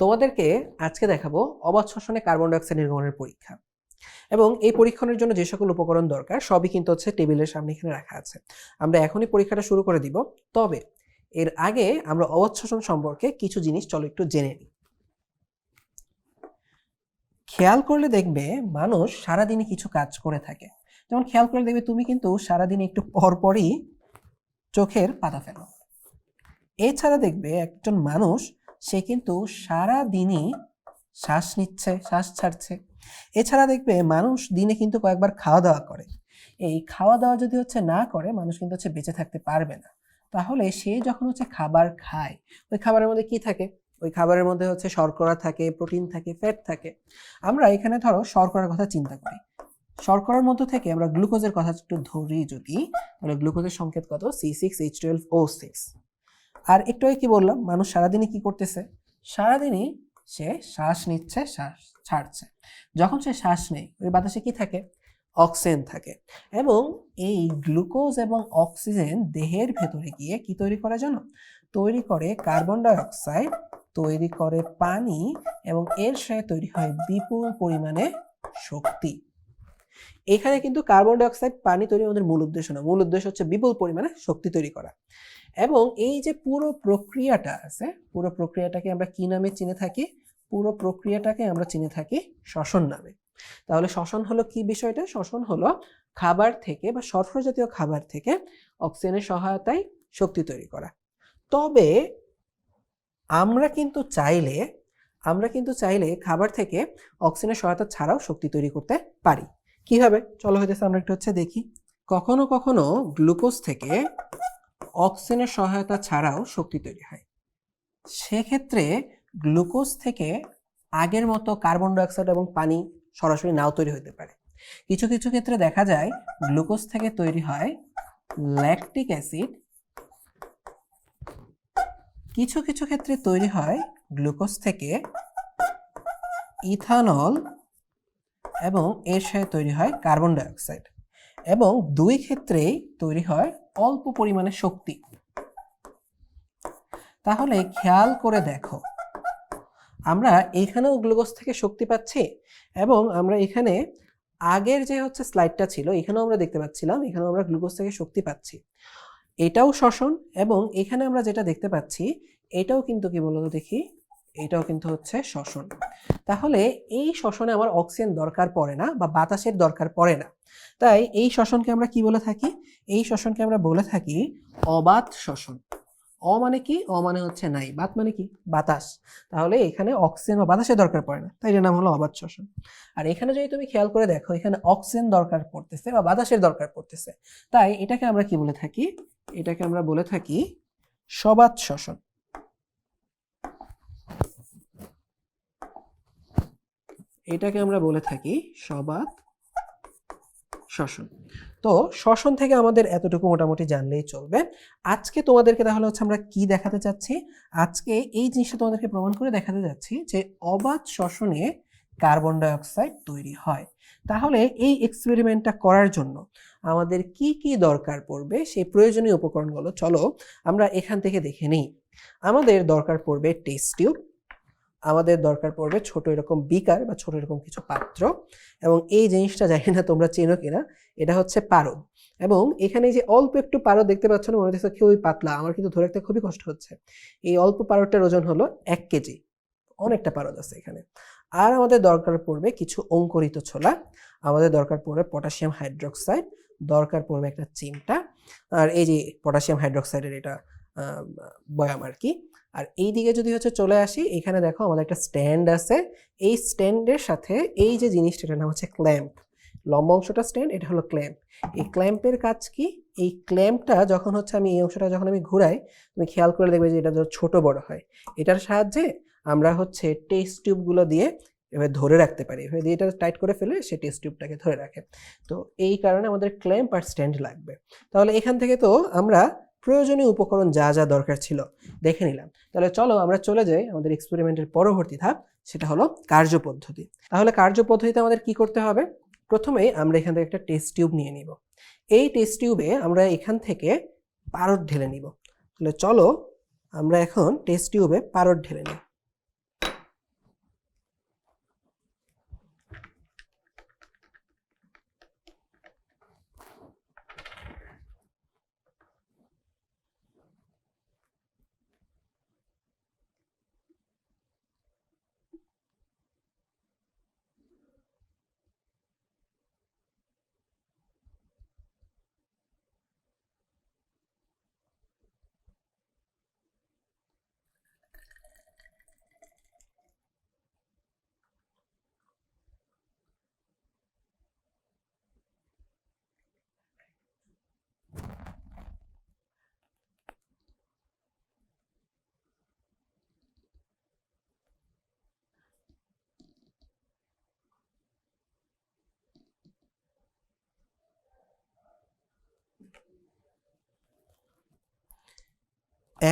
তোমাদেরকে আজকে দেখাবো অবাধ শ্বসনে কার্বন ডাইঅক্সাইড নির্গমনের পরীক্ষা। এবং এই পরীক্ষণের জন্য যে সকল উপকরণ দরকার, সবই কিন্তু হচ্ছে টেবিলের সামনে এখানে রাখা আছে। আমরা এখনই পরীক্ষাটা শুরু করে দিব। তবে এর আগে আমরা অবাধ শ্বসন সম্পর্কে কিছু জিনিস চলো একটু জেনে নিই। খেয়াল করলে দেখবে মানুষ সারাদিনে কিছু কাজ করে থাকে। যেমন খেয়াল করে দেখবে তুমি কিন্তু সারাদিন একটু পরপরই চোখের পাতা ফেলো। এছাড়া দেখবে একজন মানুষ, সে কিন্তু সারা দিনই শ্বাস নিচ্ছে, শ্বাস ছাড়ছে। এছাড়া দেখবে মানুষ দিনে কিন্তু কয়েকবার খাওয়া দাওয়া করে। এই খাওয়া দাওয়া যদি হচ্ছে না করে, মানুষ কিন্তু হচ্ছে বেঁচে থাকতে পারবে না। তাহলে সে যখন হচ্ছে খাবার খায়, ওই খাবারের মধ্যে কি থাকে? ওই খাবারের মধ্যে হচ্ছে শর্করা থাকে, প্রোটিন থাকে, ফ্যাট থাকে। আমরা এখানে ধরো শর্করার কথা চিন্তা করি। শর্করার মধ্যে থেকে আমরা গ্লুকোজের কথা একটু ধরি যদি, তাহলে গ্লুকোজের সংকেত কত? C six H twelve O six আর একটু কি বললাম? মানুষ সারাদিনে কি করতেছে? সারাদিনই সে শ্বাস নিচ্ছে, শ্বাস ছাড়ছে। যখন সে শ্বাস নেয়, ওই বাতাসে কি থাকে? অক্সিজেন থাকে। এবং এই গ্লুকোজ এবং অক্সিজেন দেহের ভেতরে গিয়ে কি তৈরি করে জানো? তৈরি করে কার্বন ডাইঅক্সাইড, তৈরি করে পানি এবং এর সাথে তৈরি হয় বিপুল পরিমাণে শক্তি। এখানে কিন্তু কার্বন ডাইঅক্সাইড পানি তৈরি আমাদের মূল উদ্দেশ্য না। মূল উদ্দেশ্য হচ্ছে বিপুল পরিমাণে শক্তি তৈরি করা। এবং এই যে পুরো প্রক্রিয়াটা আছে, পুরো প্রক্রিয়াটাকে আমরা কি নামে চিনে থাকি? পুরো প্রক্রিয়াটাকে আমরা চিনে থাকি শ্বসন নামে। তাহলে শ্বসন হলো কি বিষয়টা? শ্বসন হলো খাবার থেকে বা জাতীয় খাবার থেকে অক্সিজেনের সহায়তায় শক্তি তৈরি করা। তবে আমরা কিন্তু চাইলে, আমরা কিন্তু চাইলে খাবার থেকে অক্সিজেনের সহায়তা ছাড়াও শক্তি তৈরি করতে পারি। কীভাবে চলো হইতেছে আমরা একটু হচ্ছে দেখি। কখনো কখনো গ্লুকোজ থেকে অক্সিজেনের সহায়তা ছাড়াও শক্তি তৈরি হয়। সেক্ষেত্রে গ্লুকোজ থেকে আগের মতো কার্বন ডাইঅক্সাইড এবং পানি সরাসরি নাও তৈরি হতে পারে। কিছু কিছু ক্ষেত্রে দেখা যায় গ্লুকোজ থেকে তৈরি হয় ল্যাকটিক অ্যাসিড। কিছু কিছু ক্ষেত্রে তৈরি হয় গ্লুকোজ থেকে ইথানল এবং এর সাথে তৈরি হয় কার্বন ডাইঅক্সাইড এবং দুই ক্ষেত্রেই তৈরি হয় অল্প পরিমাণে শক্তি। তাহলে খেয়াল করে দেখো, আমরা এখানেও গ্লুকোজ থেকে শক্তি পাচ্ছি এবং আমরা এখানে আগের যে হচ্ছে স্লাইডটা ছিল, এখানেও আমরা দেখতে পাচ্ছিলাম, এখানেও আমরা গ্লুকোজ থেকে শক্তি পাচ্ছি। এটাও শ্বসন এবং এখানে আমরা যেটা দেখতে পাচ্ছি, এটাও কিন্তু কি বলতো দেখি? এটাও কিন্তু হচ্ছে শ্বসন। তাহলে এই শ্বসনে আমার অক্সিজেন দরকার পড়ে না বা বাতাসের দরকার পড়ে না। তাই এই শ্বসনকে আমরা কি বলে থাকি? এই শ্বসনকে আমরা বলে থাকি অবাত শ্বসন। অ মানে কি? অ মানে হচ্ছে নাই। বাত মানে কি? বাতাস। তাহলে এখানে অক্সিজেন বা বাতাসের দরকার পড়ে না। তাই এর নাম হলো অবাত শ্বসন। আর এখানে যদি তুমি খেয়াল করে দেখো, এখানে অক্সিজেন দরকার পড়তেছে বা বাতাসের দরকার পড়তেছে। তাই এটাকে আমরা কি বলে থাকি? এটাকে আমরা বলে থাকি সবাত শ্বসন। এটাকে আমরা বলে থাকি সবাত শ্বসন। তো শ্বসন থেকে আমাদের এতটুকু মোটামুটি জানলেই চলবে। আজকে তোমাদেরকে তাহলে হচ্ছে আমরা কি দেখাতে চাচ্ছি? আজকে এই জিনিসটা তোমাদেরকে প্রমাণ করে দেখাতে যাচ্ছি যে অবাধ শ্বসনে কার্বন ডাইঅক্সাইড তৈরি হয়। তাহলে এই এক্সপেরিমেন্টটা করার জন্য আমাদের কি কি দরকার পড়বে? সেই প্রয়োজনীয় উপকরণগুলো চলো আমরা এখান থেকে দেখে নিই। আমাদের দরকার পড়বে টেস্ট টিউব। আমাদের দরকার পড়বে ছোট এরকম বিকার বা ছোট এরকম কিছু পাত্র। এবং এই জিনিসটা জানি না তোমরা চেনো কিনা, এটা হচ্ছে পারদ। এবং এখানে যে অল্প একটু পারদ দেখতে পাচ্ছ না, মনে হচ্ছে খুবই পাতলা, আমার কিন্তু ধরে রাখতে খুবই কষ্ট হচ্ছে। এই অল্প পারদটার ওজন হলো এক কেজি, অনেকটা পারদ আছে এখানে। আর আমাদের দরকার পড়বে কিছু অঙ্কুরিত ছোলা, আমাদের দরকার পড়বে পটাশিয়াম হাইড্রোক্সাইড, দরকার পড়বে একটা চিমটা। আর এই যে পটাশিয়াম হাইড্রোক্সাইডের এটা বয়াম আর কি আর এই দিকে যদি হচ্ছে চলে আসি, এখানে দেখো আমাদের একটা স্ট্যান্ড আছে। এই স্ট্যান্ডের সাথে এই যে জিনিসটা এটার নাম হচ্ছে ক্ল্যাম্প। লম্বা অংশটা স্ট্যান্ড, এটা হলো ক্ল্যাম্প। এই ক্ল্যাম্পের কাজ কি? এই ক্ল্যাম্পটা যখন হচ্ছে আমি এই অংশটা যখন আমি ঘুরাই, তুমি খেয়াল করে দেখবে যে এটা যখন ছোট বড় হয়। এটার সাহায্যে আমরা হচ্ছে টেস্ট টিউবগুলো দিয়ে এভাবে ধরে রাখতে পারি। এভাবে দিয়ে এটা টাইট করে ফেলে সে টেস্ট টিউবটাকে ধরে রাখে। তো এই কারণে আমাদের ক্ল্যাম্প আর স্ট্যান্ড লাগবে। তাহলে এখান থেকে তো আমরা প্রয়োজনীয় উপকরণ যা যা দরকার ছিল, দেখে নিলাম। তাহলে চলো আমরা চলে যাই আমাদের এক্সপেরিমেন্টের পরবর্তী ধাপ, সেটা হলো কার্যপদ্ধতি তাহলে কার্যপদ্ধতিতে আমাদের কি করতে হবে? প্রথমেই আমরা এখান থেকে একটা টেস্ট টিউব নিয়ে নিব। এই টেস্ট টিউবে আমরা এখান থেকে পারদ ঢেলে নিব। তাহলে চলো আমরা এখন টেস্ট টিউবে পারদ ঢেলে নিই।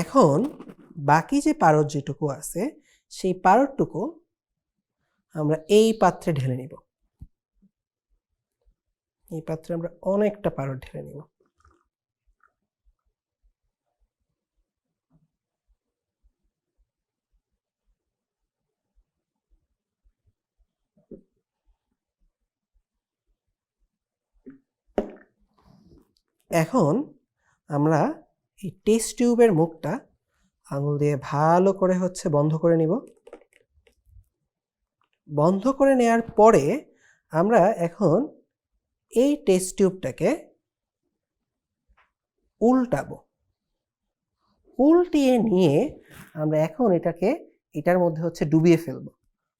এখন বাকি যে পারদ যেটুকু আছে, সেই পারদটুকু আমরা এই পাত্রে ঢেলে নিব। এই পাত্রে আমরা অনেকটা পারদ ঢেলে নিব। এখন আমরা এই টেস্ট টিউবের মুখটা আঙুল দিয়ে ভালো করে হচ্ছে বন্ধ করে নিব। বন্ধ করে নেয়ার পরে আমরা এখন এই টেস্ট টিউবটাকে উল্টাবো। উল্টিয়ে নিয়ে আমরা এখন এটাকে, এটার মধ্যে হচ্ছে ডুবিয়ে ফেলব।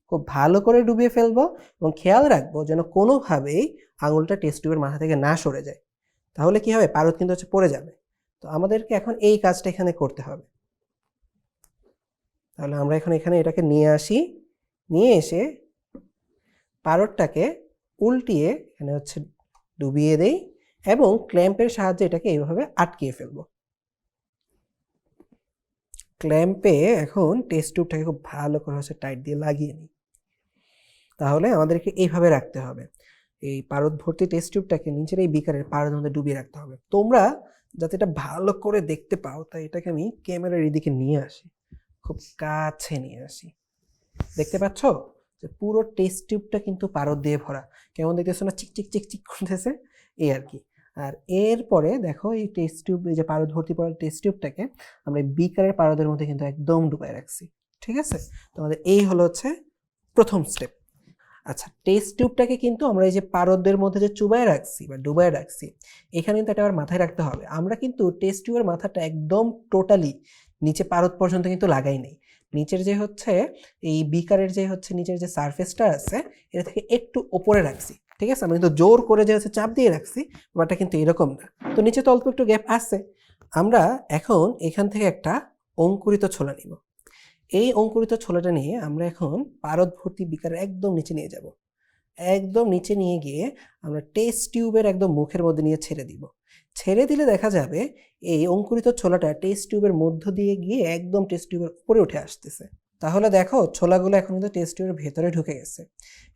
খুব ভালো করে ডুবিয়ে ফেলব এবং খেয়াল রাখব যেন কোনোভাবেই আঙুলটা টেস্ট টিউবের মাথা থেকে না সরে যায়। তাহলে কি হবে? পারদ কিন্তু হচ্ছে পড়ে যাবে। তো আমাদেরকে এখন এই কাজটা এখানে করতে হবে। তাহলে আমরা এখন এখানে এটাকে নিয়ে আসি। নিয়ে এসে পারদটাকে উল্টিয়ে এখানে হচ্ছে ডুবিয়ে দেই এবং ক্ল্যাম্পের সাহায্যে এটাকে এইভাবে আটকিয়ে ফেলব। ক্ল্যাম্পে এখন টেস্ট টিউবটাকে খুব ভালো করে হচ্ছে টাইট দিয়ে লাগিয়ে নিই। তাহলে আমাদেরকে এইভাবে রাখতে হবে। এই পারদ ভর্তি টেস্ট টিউবটাকে নিচের এই বিকারের পারদ মধ্যে ডুবিয়ে রাখতে হবে। তোমরা যাতে এটা ভালো করে দেখতে পাও, তাই এটাকে আমি ক্যামেরার এদিকে নিয়ে আসি, খুব কাছে নিয়ে আসি। দেখতে পাচ্ছ? যে পুরো টেস্ট টিউবটা কিন্তু পারদ দিয়ে ভরা। কেমন দেখতেছো না? চিক চিক চিক চিক করতেছে, এই আর কি। আর এরপরে দেখো, এই টেস্ট টিউব এই যে পারদ ভর্তি পড়া টেস্ট টিউবটাকে আমরা বিকারের পারদের মধ্যে কিন্তু একদম ডুবাই রাখছি। ঠিক আছে? তোমাদের এই হলো হচ্ছে প্রথম স্টেপ আচ্ছা টেস্ট টিউবটাকে কিন্তু আমরা এই যে পারদের মধ্যে যে চুবায় রাখছি বা ডুবায় রাখছি, এখানে কিন্তু এটা আবার মাথায় রাখতে হবে। আমরা কিন্তু টেস্ট টিউবের মাথাটা একদম টোটালি নিচে পারদ পর্যন্ত কিন্তু লাগাই নেই। নিচের যে হচ্ছে, এই বিকারের যে হচ্ছে নিচের যে সারফেসটা আছে, এটা থেকে একটু ওপরে রাখছি, ঠিক আছে? আমরা কিন্তু জোর করে যে হচ্ছে চাপ দিয়ে রাখছি ব্যাপারটা কিন্তু এরকম না। তো নিচে তো অল্প একটু গ্যাপ আছে। আমরা এখন এখান থেকে একটা অঙ্কুরিত ছোলা নিব। এই অঙ্কুরিত ছোলাটা নিয়ে আমরা এখন পারদ ভর্তি বিকারের একদম নিচে নিয়ে যাব। একদম নিচে নিয়ে গিয়ে আমরা টেস্ট টিউবের একদম মুখের মধ্যে নিয়ে ছেড়ে দিব। ছেড়ে দিলে দেখা যাবে এই অঙ্কুরিত ছোলাটা টেস্ট টিউবের মধ্য দিয়ে গিয়ে একদম টেস্ট টিউবের উপরে উঠে আসতেছে। তাহলে দেখো ছোলাগুলো এখন কিন্তু টেস্ট টিউবের ভেতরে ঢুকে গেছে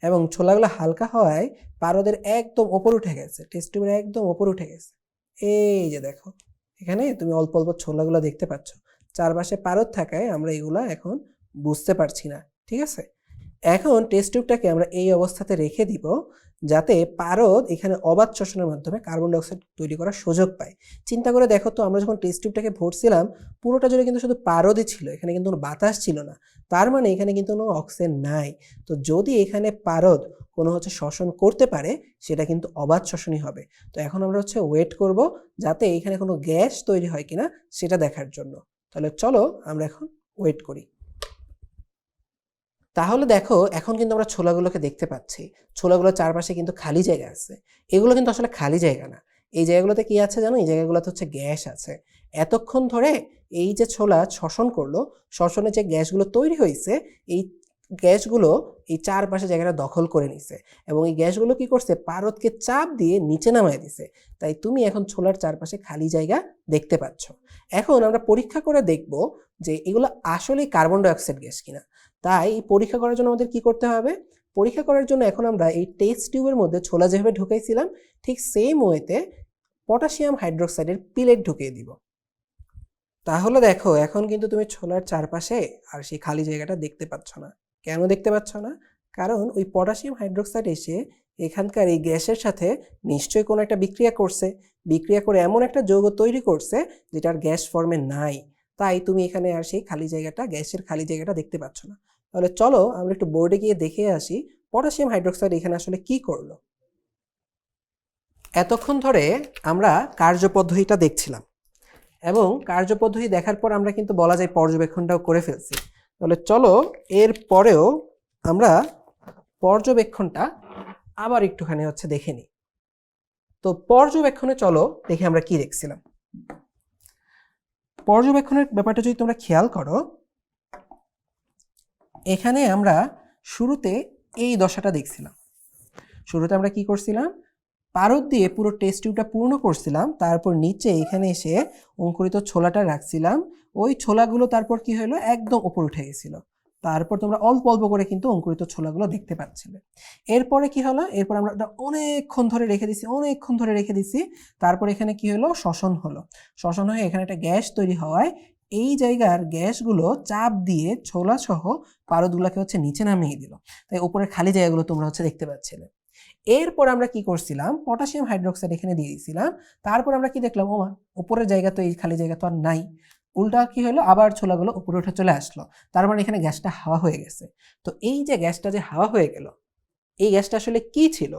এবং ছোলাগুলো হালকা হওয়ায় পারদের একদম ওপর উঠে গেছে, টেস্ট টিউবের একদম ওপর উঠে গেছে। এই যে দেখো, এখানে তুমি অল্প অল্প ছোলাগুলো দেখতে পাচ্ছ। চারপাশে পারদ থাকায় আমরা এগুলা এখন বুঝতে পারছি না, ঠিক আছে? এখন টেস্ট টিউবটাকে আমরা এই অবস্থাতে রেখে দিব যাতে পারদ এখানে অবাধ শোষণের মাধ্যমে কার্বন ডাইঅক্সাইড তৈরি করার সুযোগ পায়। চিন্তা করে দেখো তো, আমরা যখন টেস্ট টিউবটাকে ভরছিলাম, পুরোটা জুড়ে কিন্তু শুধু পারদই ছিল, এখানে কিন্তু কোনো বাতাস ছিল না। তার মানে এখানে কিন্তু কোনো অক্সিজেন নাই। তো যদি এখানে পারদ কোনো হচ্ছে শ্বসন করতে পারে, সেটা কিন্তু অবাধ শ্বসনই হবে। তো এখন আমরা হচ্ছে ওয়েট করব যাতে এখানে কোনো গ্যাস তৈরি হয় কিনা, সেটা দেখার জন্য। তাহলে চলো আমরা এখন ওয়েট করি। তাহলে দেখো, এখন কিন্তু আমরা ছোলাগুলোকে দেখতে পাচ্ছি। ছোলাগুলোর চারপাশে কিন্তু খালি জায়গা আছে। এগুলো কিন্তু আসলে খালি জায়গা না। এই জায়গাগুলোতে কি আছে জানো? এই জায়গাগুলোতে হচ্ছে গ্যাস আছে। এতক্ষণ ধরে এই যে ছোলা শ্বসন করল শ্বসনে যে গ্যাসগুলো তৈরি হয়েছে, এই গ্যাসগুলো এই চারপাশে জায়গাটা দখল করে নিছে এবং এই গ্যাসগুলো কি করছে? পারদকে চাপ দিয়ে নিচে নামায় দিছে। তাই তুমি এখন ছোলার চারপাশে খালি জায়গা দেখতে পাচ্ছ। এখন আমরা পরীক্ষা করে দেখব যে এগুলো আসলে কার্বন ডাইঅক্সাইড গ্যাস কিনা। তাই এই পরীক্ষা করার জন্য আমাদের কি করতে হবে? পরীক্ষা করার জন্য এখন আমরা এই টেস্ট টিউবের মধ্যে ছোলা যেভাবে ঢুকাইছিলাম, ঠিক সেম ওয়েতে পটাশিয়াম হাইড্রোক্সাইডের পিলেট ঢুকিয়ে দিব। তাহলে দেখো, এখন কিন্তু তুমি ছোলার চারপাশে আর সেই খালি জায়গাটা দেখতে পাচ্ছ না। কেন দেখতে পাচ্ছ না? কারণ ওই পটাশিয়াম হাইড্রোক্সাইড এসে এখানকার এই গ্যাসের সাথে নিশ্চয়ই কোনো একটা বিক্রিয়া করছে। বিক্রিয়া করে এমন একটা যৌগ তৈরি করছে যেটার গ্যাস ফর্মে নাই। তাই তুমি এখানে আর সেই খালি জায়গাটা, গ্যাসের খালি জায়গাটা দেখতে পাচ্ছ না। তাহলে চলো আমরা একটু বোর্ডে গিয়ে দেখে আসি পটাশিয়াম হাইড্রোক্সাইড এখানে আসলে কি করল। এতক্ষণ ধরে আমরা কার্যপদ্ধতিটা দেখছিলাম এবং কার্যপদ্ধতি দেখার পর আমরা কিন্তু বলা যায় পর্যবেক্ষণটাও করে ফেলছি। তাহলে চলো এর পরেও আমরা পর্যবেক্ষণটা আবার একটুখানি হচ্ছে দেখে নিই। তো পর্যবেক্ষণে চলো দেখে আমরা কি দেখছিলাম। পর্যবেক্ষণের ব্যাপারটা যদি তোমরা খেয়াল করো, এখানে আমরা শুরুতে এই দশাটা দেখছিলাম। শুরুতে আমরা কি করছিলাম? পারদ দিয়ে পুরো টেস্ট টিউবটা পূর্ণ করছিলাম, তারপর নিচে এখানে এসে অঙ্কুরিত ছোলাটা রাখছিলাম। ওই ছোলাগুলো তারপর কি হলো? একদম উপর উঠে গেছিল। তারপর তোমরা অল্প অল্প করে কিন্তু অঙ্কুরিত ছোলাগুলো দেখতে পাচ্ছিলে। এরপরে কি হলো? এরপর আমরা ওটা অনেকক্ষণ ধরে রেখে দিছি, অনেকক্ষণ ধরে রেখে দিছি। তারপর এখানে কি হলো? শ্বসন হলো। শ্বসন হয়ে এখানে একটা গ্যাস তৈরি হওয়ায় এই জায়গার গ্যাসগুলো চাপ দিয়ে ছোলা সহ পারদগুলোকে হচ্ছে নিচে নামিয়ে দিল। তাই উপরে খালি জায়গাগুলো তোমরা হচ্ছে দেখতে পাচ্ছিলে। এরপর আমরা কি করছিলাম? পটাশিয়াম হাইড্রোক্সাইড এখানে দিয়ে দিয়েছিলাম তারপর আমরা কি দেখলাম? ওমা, উপরের জায়গা তো এই খালি জায়গা তো আর নাই। উল্টা কি হলো? আবার ছোলাগুলো উপরে উঠে চলে আসলো। তার মানে এখানে গ্যাসটা হাওয়া হয়ে গেছে। তো এই যে গ্যাসটা যে হাওয়া হয়ে গেল, এই গ্যাসটা আসলে কি ছিল?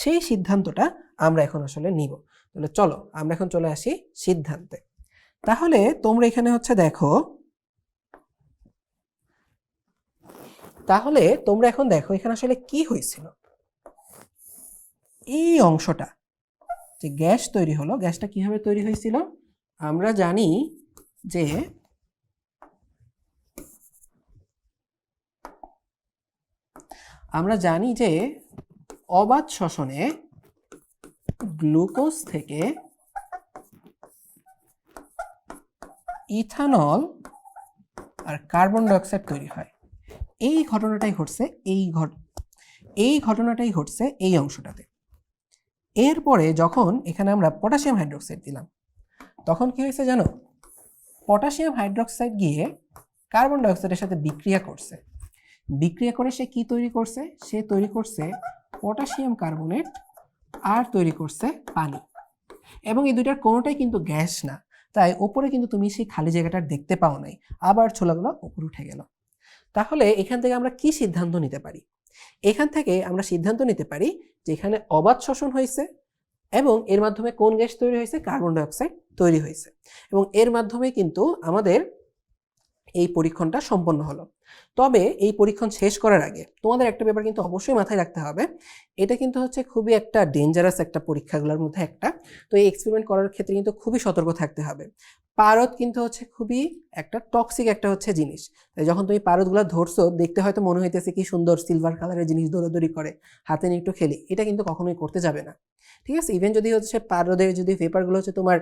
সেই সিদ্ধান্তটা আমরা এখন আসলে নিব। তাহলে চলো, আমরা এখন চলে আসি সিদ্ধান্তে। তাহলে তোমরা এখানে হচ্ছে দেখো, তাহলে তোমরা এখন দেখো এখানে আসলে কি হয়েছিল? এই অংশটা, যে গ্যাস তৈরি হলো, গ্যাসটা কীভাবে তৈরি হয়েছিল? আমরা জানি যে আমরা জানি যে অবাধ শ্বসনে গ্লুকোজ থেকে ইথানল আর কার্বন ডাইঅক্সাইড তৈরি হয়। এই ঘটনাটাই ঘটছে এই ঘট, এই ঘটনাটাই ঘটছে এই অংশটাতে। এরপরে যখন এখানে আমরা পটাশিয়াম হাইড্রোক্সাইড দিলাম, তখন কি হয়েছে জানো? পটাশিয়াম হাইড্রোক্সাইড গিয়ে কার্বন ডাইঅক্সাইডের সাথে বিক্রিয়া করছে। বিক্রিয়া করে সে কি তৈরি করছে? সে তৈরি করছে পটাশিয়াম কার্বনেট আর তৈরি করছে পানি। এবং এই দুইটার কোনোটাই কিন্তু গ্যাস না। তাই ওপরে কিন্তু তুমি সেই খালি জায়গাটা দেখতে পাও নাই। আবার ছোলাগুলো উপরে উঠে গেল। তাহলে এখান থেকে আমরা কি সিদ্ধান্ত নিতে পারি? এখান থেকে আমরা সিদ্ধান্ত নিতে পারি যে এখানে অবাধ শোষণ হয়েছে এবং এর মাধ্যমে কোন গ্যাস তৈরি হয়েছে? কার্বন ডাইঅক্সাইড তৈরি হয়েছে। এবং এর মাধ্যমে কিন্তু আমাদের এই পরীক্ষণটা সম্পন্ন হলো। তবে এই পরীক্ষণ শেষ করার আগে তোমাদের একটা ব্যাপার কিন্তু অবশ্যই মাথায় রাখতে হবে। এটা কিন্তু হচ্ছে খুবই একটা ডেঞ্জারাস একটা পরীক্ষাগুলোর মধ্যে একটা। তো এই এক্সপেরিমেন্ট করার ক্ষেত্রে কিন্তু খুবই সতর্ক থাকতে হবে। পারদ কিন্তু হচ্ছে খুবই একটা টক্সিক একটা হচ্ছে জিনিস। তাই যখন তুমি পারদগুলো ধরছো, দেখতে হয়তো মনে হইতেছে কি সুন্দর সিলভার কালারের জিনিস দৌড়াদৌড়ি করে, হাতে নিয়ে একটু খেলি। এটা কিন্তু কখনোই করতে যাবে না। ঠিক আছে? ইভেন যদি হচ্ছে পারদের যদি পেপারগুলো হচ্ছে তোমার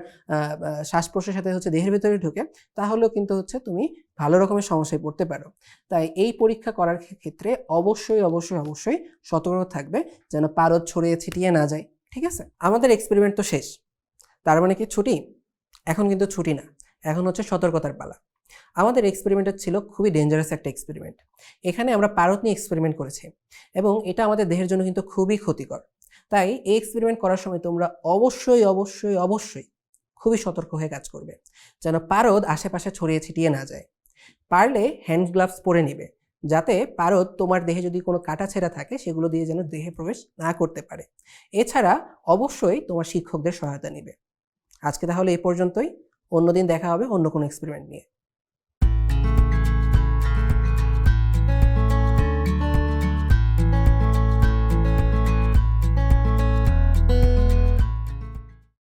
শ্বাস প্রশ্বাসের সাথে হচ্ছে দেহের ভেতরে ঢুকে, তাহলেও কিন্তু হচ্ছে তুমি ভালো রকমের সমস্যায় পড়তে পারো। তাই এই পরীক্ষা করার ক্ষেত্রে অবশ্যই অবশ্যই অবশ্যই সতর্ক থাকবে যেন পারদ ছড়িয়ে ছিটিয়ে না যায়, ঠিক আছে? আমাদের এক্সপেরিমেন্ট তো শেষ। তার মানে কি ছুটি? এখন কিন্তু ছুটি না। এখন হচ্ছে সতর্কতার পালা। আমাদের এক্সপেরিমেন্টটা ছিল খুবই ডেঞ্জারাস একটা এক্সপেরিমেন্ট এখানে আমরা পারদ নিয়ে এক্সপেরিমেন্ট করেছি এবং এটা আমাদের দেহের জন্য কিন্তু খুবই ক্ষতিকর। তাই এই এক্সপেরিমেন্ট করার সময় তোমরা অবশ্যই অবশ্যই অবশ্যই খুবই সতর্ক হয়ে কাজ করবে। যেন পারদ আশেপাশে ছড়িয়ে ছিটিয়ে না যায়। পারলে হ্যান্ড গ্লাভস পরে নিবে, যাতে পারদ তোমার দেহে যদি কোনো কাটা ছেঁড়া থাকে, সেগুলো দিয়ে যেন দেহে প্রবেশ না করতে পারে। এছাড়া অবশ্যই তোমার শিক্ষকদের সহায়তা নেবে। আজকে তাহলে এই পর্যন্তই। অন্যদিন দেখা হবে অন্য কোনো এক্সপেরিমেন্ট নিয়ে।